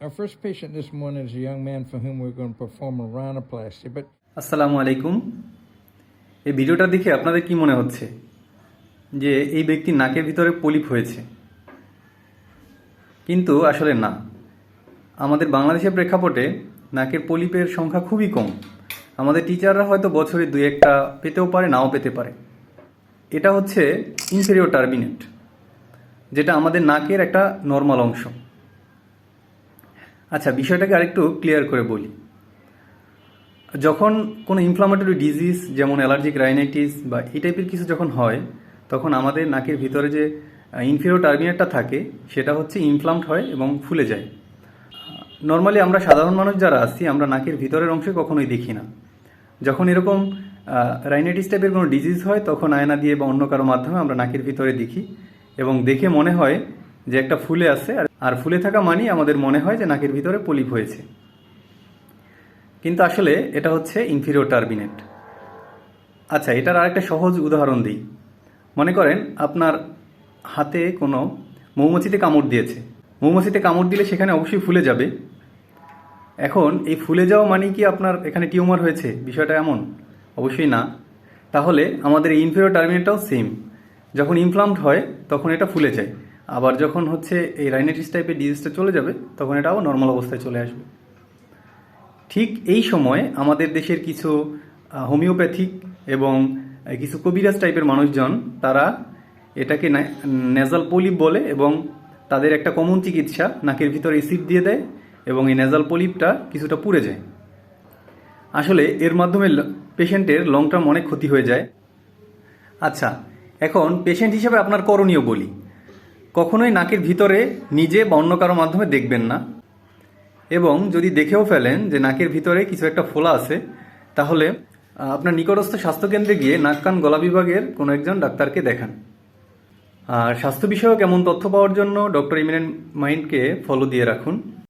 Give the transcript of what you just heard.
Our first patient this morning is a young man for whom we're going to perform a rhinoplasty, but আসসালামু আলাইকুম। এই ভিডিওটা দেখে আপনাদের কি মনে হচ্ছে? যে এই ব্যক্তির নাকের ভিতরে পলিপ হয়েছে। কিন্তু আসলে না। আমাদের বাংলাদেশের প্রেক্ষাপটে নাকের পলিপের সংখ্যা খুবই কম। আমাদের টিচাররা হয়তো বছরে দুই একটা পেতেও পারে নাও পেতে পারে। এটা হচ্ছে ইনফেরিয়র টার্মিনেট যেটা আমাদের নাকের একটা নর্মাল অংশ। আচ্ছা বিষয়টাকে আরেকটু ক্লিয়ার করে বলি। যখন কোনো ইনফ্লামেটরি ডিজিজ যেমন অ্যালার্জিক রাইনাইটিস বা এই টাইপের কিছু যখন হয়, তখন আমাদের নাকের ভিতরে যে ইনফিরো টার্মিনেটটা থাকে, সেটা হচ্ছে ইনফ্লামড হয় এবং ফুলে যায়। নর্মালি আমরা সাধারণ মানুষ যারা আছি, আমরা নাকের ভিতরের অংশে কখনোই দেখি না। যখন এরকম রাইনাইটিস টাইপের কোনো ডিজিজ হয়, তখন আয়না দিয়ে বা অন্য কারও মাধ্যমে আমরা নাকের ভিতরে দেখি এবং দেখে মনে হয় যে একটা ফুলে আছে, আর- ফুলে থাকা মানেই আমাদের মনে হয় যে নাকের ভিতরে পলিপ হয়েছে। কিন্তু আসলে এটা হচ্ছে ইনফিরিয়র টার্বিনেট আচ্ছা এটার আরেকটা সহজ উদাহরণ দিই। মনে করেন আপনার হাতে কোনো মৌমাছিতে কামড় দিয়েছে। মৌমাছিতে কামড় দিলে সেখানে অবশ্যই ফুলে যাবে। এখন এই ফুলে যাওয়া মানে কি আপনার এখানে টিউমার হয়েছে? বিষয়টা এমন? অবশ্যই না। তাহলে আমাদের ইনফিরিয়র টার্মিনেটটাও সেম যখন ইনফ্লামড হয়, তখন এটা ফুলে যায়। আবার যখন হচ্ছে এই রাইনাইটিস টাইপের ডিজিজটা চলে যাবে, তখন এটাও নর্মাল অবস্থায় চলে আসবে। ঠিক এই সময় আমাদের দেশের কিছু হোমিওপ্যাথিক এবং কিছু কবিরাজ টাইপের মানুষজন, তারা এটাকে নেজাল পলিপ বলে এবং তাদের একটা কমন চিকিৎসা, নাকের ভিতরে এসিড দিয়ে দেয় এবং এই নেজাল পলিপটা কিছুটা পুড়ে যায়। আসলে এর মাধ্যমে পেশেন্টের লং টার্ম অনেক ক্ষতি হয়ে যায়। আচ্ছা এখন পেশেন্ট হিসেবে আপনার করণীয় বলি। কখনোই নাকের ভিতরে নিজে বা অন্য কারও মাধ্যমে দেখবেন না। এবং যদি দেখেও ফেলেন যে নাকের ভিতরে কিছু একটা ফোলা আছে, তাহলে আপনার নিকটস্থ স্বাস্থ্যকেন্দ্রে গিয়ে নাক, কান, গলা বিভাগের কোনো একজন ডাক্তারকে দেখান। আর স্বাস্থ্য বিষয়ক এমন তথ্য পাওয়ার জন্য ডক্টর ইমিনেন্ট মাইন্ডকে ফলো দিয়ে রাখুন।